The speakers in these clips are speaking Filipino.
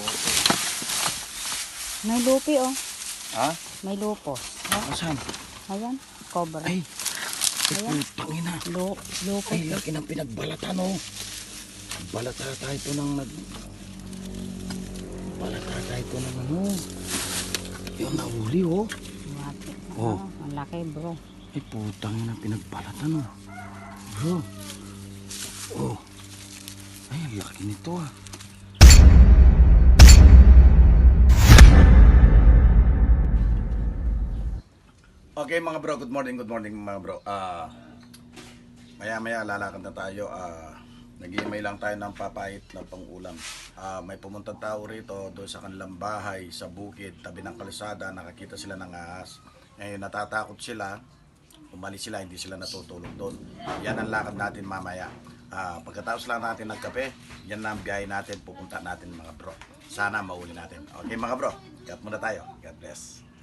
bote. May lupi oh. Ha? May lupo. Oh, Asan? ayan. Cobra. Ay! Ay, Ayan. putang ina. Lu lupo. Ay, laki ng pinagbalatan, oh. Balata tayo ito ng nag... Balata tayo ito ng ano. Yung nahuli, oh. Mati. Oh. Ah, ang laki bro. Ay, putang ina, pinagbalatan, oh. Bro. Oh. Ay, laki nito, ah. Okay mga bro, good morning, good morning mga bro. Ah, maya maya lalakad na tayo. Ah, nag-email lang tayo ng papait na pangulam. Ah, may pumuntang tao rito doon sa kanilang bahay sa bukid, tabi ng kalsada, nakakita sila ng ahas. Ngayon natatakot sila, umalis sila, hindi sila natutulog doon. Yan ang lakad natin mamaya. Ah, pagkatapos lang natin nagkape, yan na ang biyahe natin, pupunta natin mga bro. Sana mauli natin. Okay mga bro, cut muna tayo. God bless.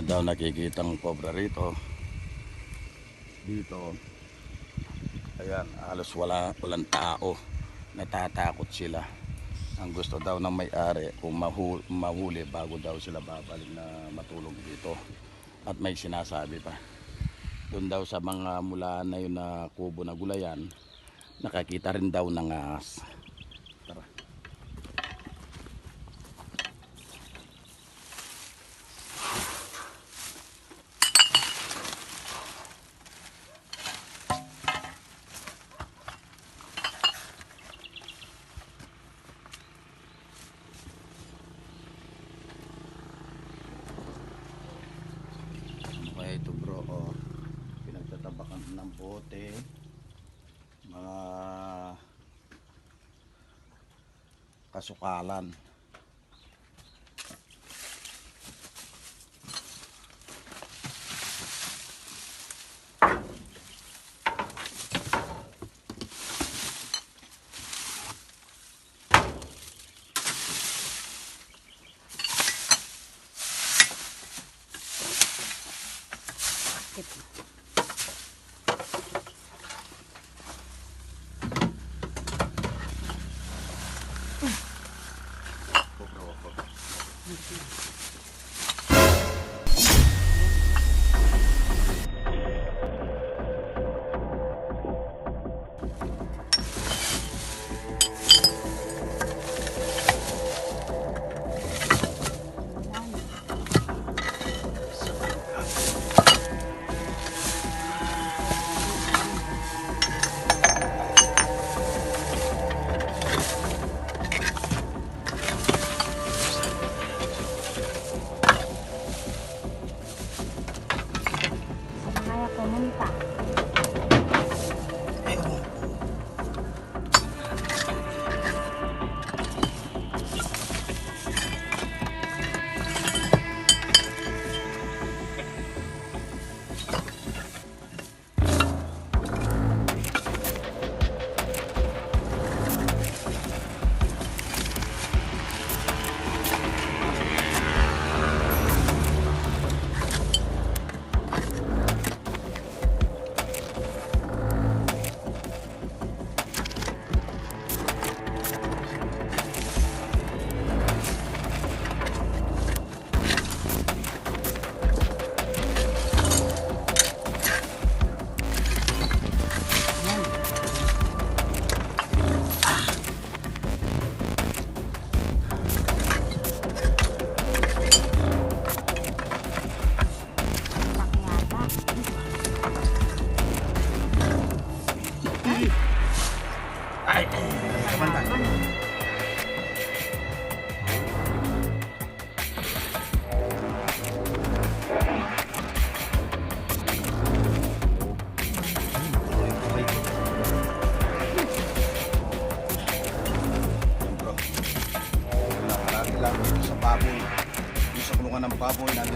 Nila daw nakikitang cobra rito. Dito. Ayan, halos wala, walang tao. Natatakot sila. Ang gusto daw ng may-ari kung mahu- mahuli bago daw sila babalik na matulog dito. At may sinasabi pa. Doon daw sa mga mula na yun na kubo na gulayan, nakakita rin daw ng ahas. Tara. Ano kaya ito bro? Oh, pinagtatabakan ng bote. Mga kasukalan.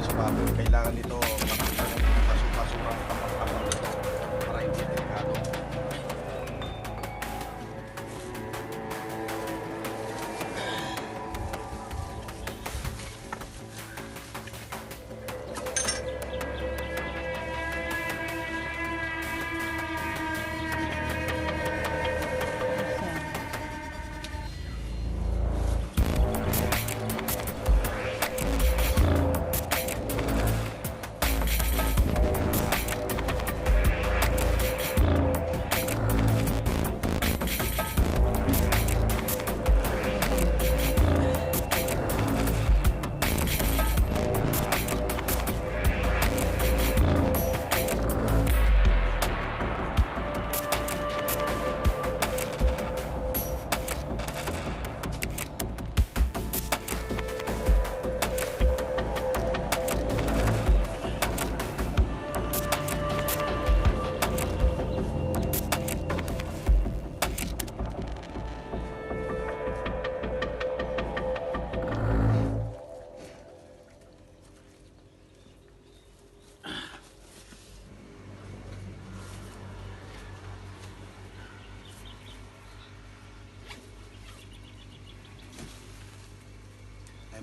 sa bubble, kailangan nito makita ng kaso-kaso ng pamangkamang para hindi delikado.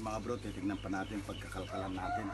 Mga bro, titignan pa natin pagkakalkalan natin.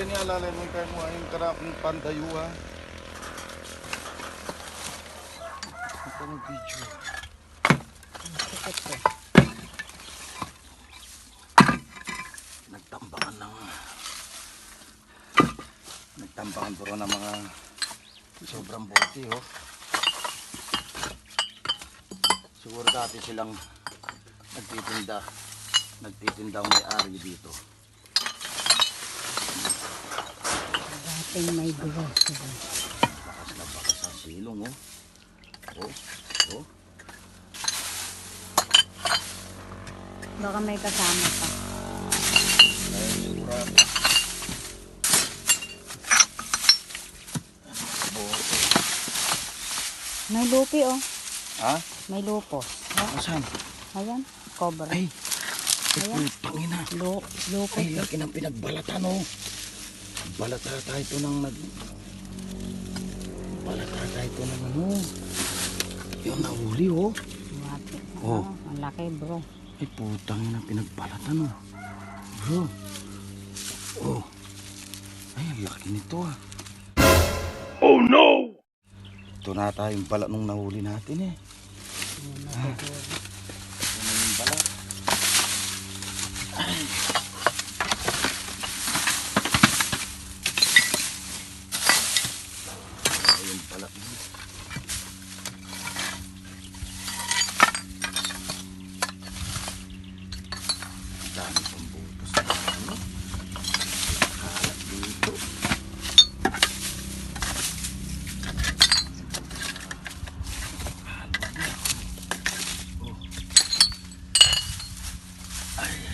Kung okay niya, lalay mo kayo mo ayong karapong pandayo ha. Ito mo video. Nagtambangan ng... Nagtambangan puro ng mga sobrang bote oh. Siguro dati silang nagtitinda. Nagtitinda ang may-ari dito. Dating may grocery. Bakas na bakas silong oh. Oh, oh. Baka may kasama pa. Ayun, sigurado. Bote. May lupi oh. Ha? May lupos. Oh, Asan? ayan. Cobra. Ay! Ay, Ayan. putang ina. Lu lupos. Ay, laki ng pinagbalatan, oh. Balata tayo ito ng nag... Balata tayo ito ng ano. Yung nahuli, oh. Mati. Oh. Oh. Ang laki bro. Ay, putang ina, pinagbalatan, oh. Bro. Oh. Ay, ang laki nito, ah. Oh, no! Ito na tayong balat nung nahuli natin, eh. Ayan, natutulog. Ito na yung balat. Ay. Ayun balat mo. Ang dami pang butas na ano. Kalat dito. Halo na.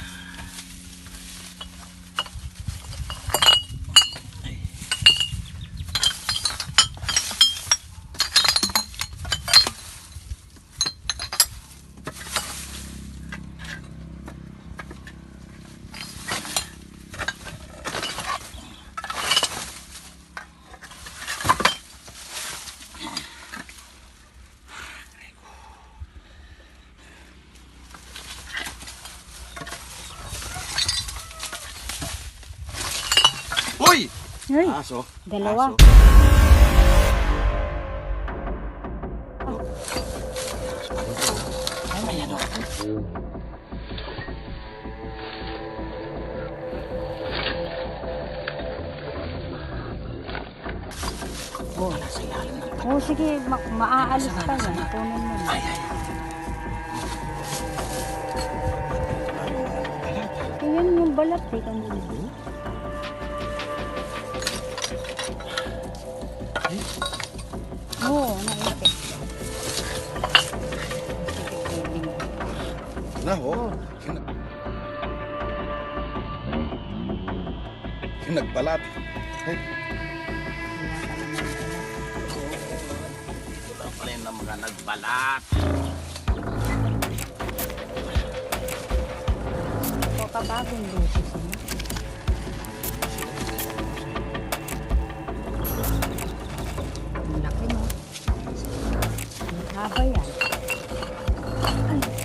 Oh. Ay, Aso. Dalawa. Aso. Ayan o. oh. Nasa ilalim ng Oh, sige, ma- maaalis pa yan. Kunin mo na. Ay, ay. Ayan yung balat, eh, kanina. Oo, oh, naipit. Na, oh. Yung nagbalat. Ay. Ito lang pala yung mga nagbalat. O, kabagong luto sila. Haba yan. Ay.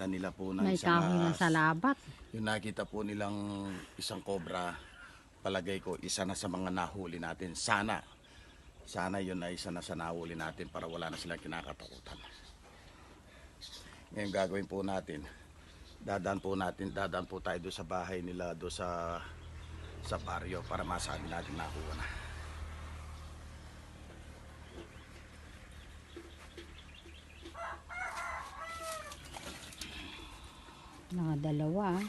Nakita nila po na May isang kahoy na ahas. sa labat. Yung nakita po nilang isang cobra, palagay ko isa na sa mga nahuli natin. Sana. Sana yun ay isa na sa nahuli natin para wala na silang kinakatakutan. Ngayon gagawin po natin, dadaan po natin, dadaan po tayo doon sa bahay nila, doon sa sa baryo para masabi natin nakuha na. Nakadalawa. ah.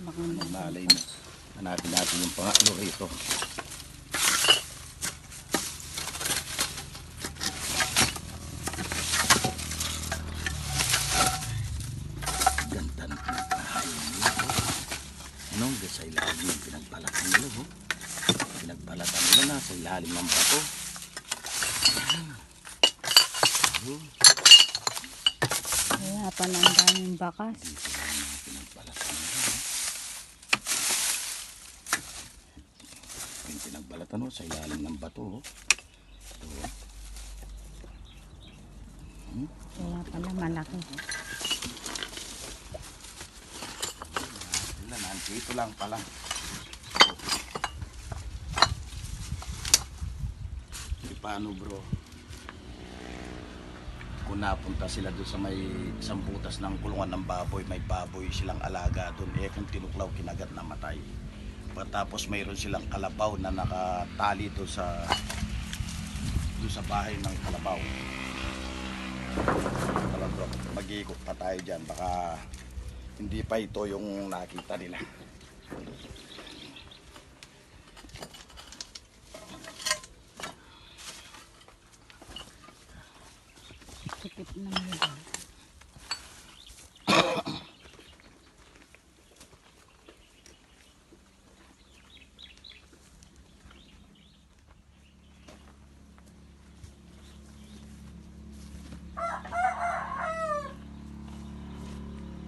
Baka na. Malay mo. Hanapin natin yung pangatlo rito. Ganda ng pinagbahay nila. oh. Anong sa ilalim yung pinagbalatan nila? Oh. Pinagbalatan nila na sa ilalim ng bato. Ayan. Oh, Kaya pala ang daming bakas. yung pinagbalatan nila. oh. Sa ilalim ng bato. Ito, oh. Kaya pala malaki. Wala, nandito lang pala. Paano bro? Napunta sila doon sa may isang butas ng kulungan ng baboy, may baboy silang alaga doon. Eh kung tinuklaw, kinagat na matay. Pagkatapos mayroon silang kalabaw na nakatali doon sa doon sa bahay ng kalabaw. Bro, mag-iikot pa tayo dyan. Baka hindi pa ito yung nakita nila. Sikip ng lugar.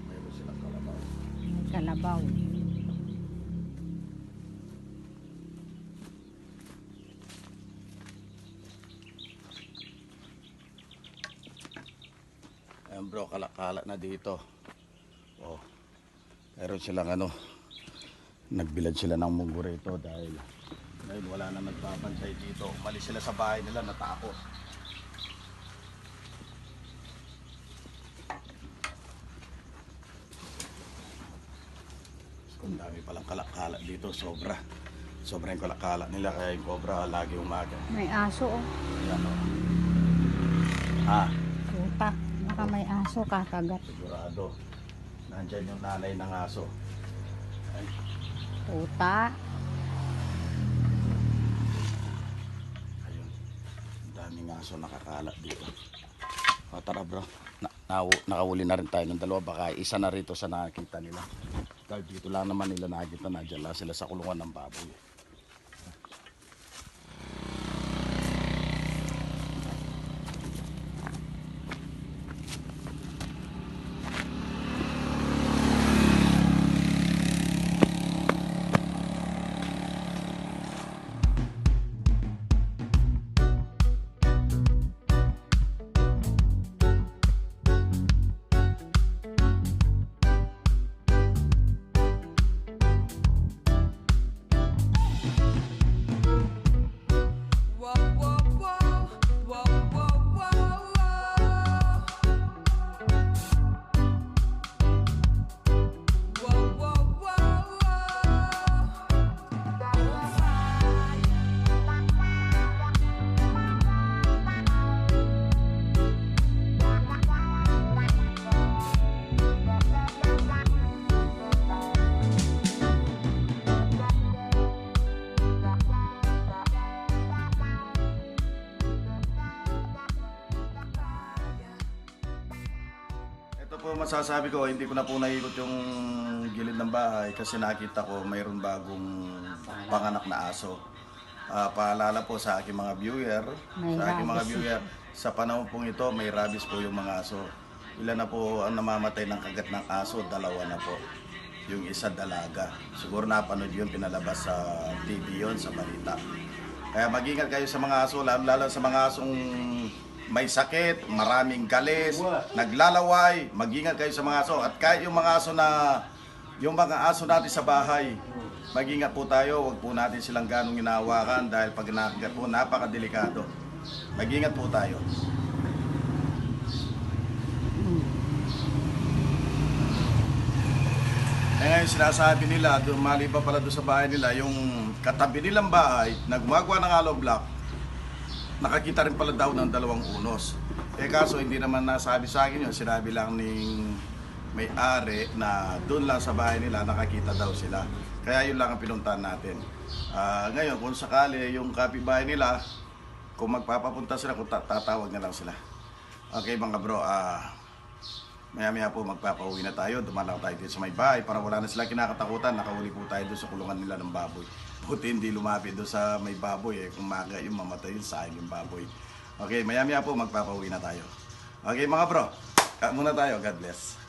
Mayroon silang kalabaw. May kalabaw. Ayan bro, kalakala na dito. Oh. Meron silang ano, nagbilad sila ng munggo rito dahil dahil wala na nagpapansay dito. Umalis sila sa bahay nila, natakot. Kung dami palang kalakala dito, sobra. Sobra yung kalakala nila kaya yung cobra lagi umaga. May aso oh. Ayan o. Ah, Puta. Baka may aso kakagat. sigurado. Nandyan yung nanay ng aso. Ay, Puta. ayun. Ang daming aso nakakalat dito. O, tara bro. na, nahu- nakahuli na rin tayo ng dalawa. Baka isa na rito sa nakakita nila. Dahil dito lang naman nila nakikita na dyan lang sila sa kulungan ng baboy. Po masasabi ko, hindi ko na po naikot yung gilid ng bahay kasi nakita ko mayroon bagong panganak na aso. Ah, paalala po sa aking mga viewer, May sa aking mga rabies. viewer, sa panahon pong ito may rabies po yung mga aso. Ilan na po ang namamatay ng kagat ng aso? Dalawa na po. Yung isa dalaga. Siguro napanood yun, pinalabas sa TV yun, sa balita. Kaya mag-ingat kayo sa mga aso, lalo, lalo sa mga asong may sakit, maraming galis, naglalaway, mag-ingat kayo sa mga aso. At kahit yung mga aso na, yung mga aso natin sa bahay, mag-ingat po tayo, wag po natin silang ganong inawakan dahil pag nakagat po, napakadelikado. Mag-ingat po tayo. Eh ngayon sinasabi nila, mali pa pala doon sa bahay nila, yung katabi nilang bahay, na gumagawa ng hollow block, nakakita rin pala daw ng dalawang unos. Eh kaso hindi naman nasabi sa akin yun, sinabi lang ning may-ari na doon lang sa bahay nila nakakita daw sila. Kaya yun lang ang pinuntahan natin. Ah, ngayon, kung sakali yung kapitbahay nila, kung magpapapunta sila, kung ta- tatawag na lang sila. Okay mga bro, ah, maya-maya po magpapauwi na tayo, dumalaw tayo dito sa may bahay para wala na sila kinakatakutan, nakahuli po tayo doon sa kulungan nila ng baboy. Buti hindi lumapit doon sa may baboy eh, kung maga yung mamatay yun sa yung baboy. Okay, maya-maya po magpapauwi na tayo. Okay mga bro, muna tayo, God bless.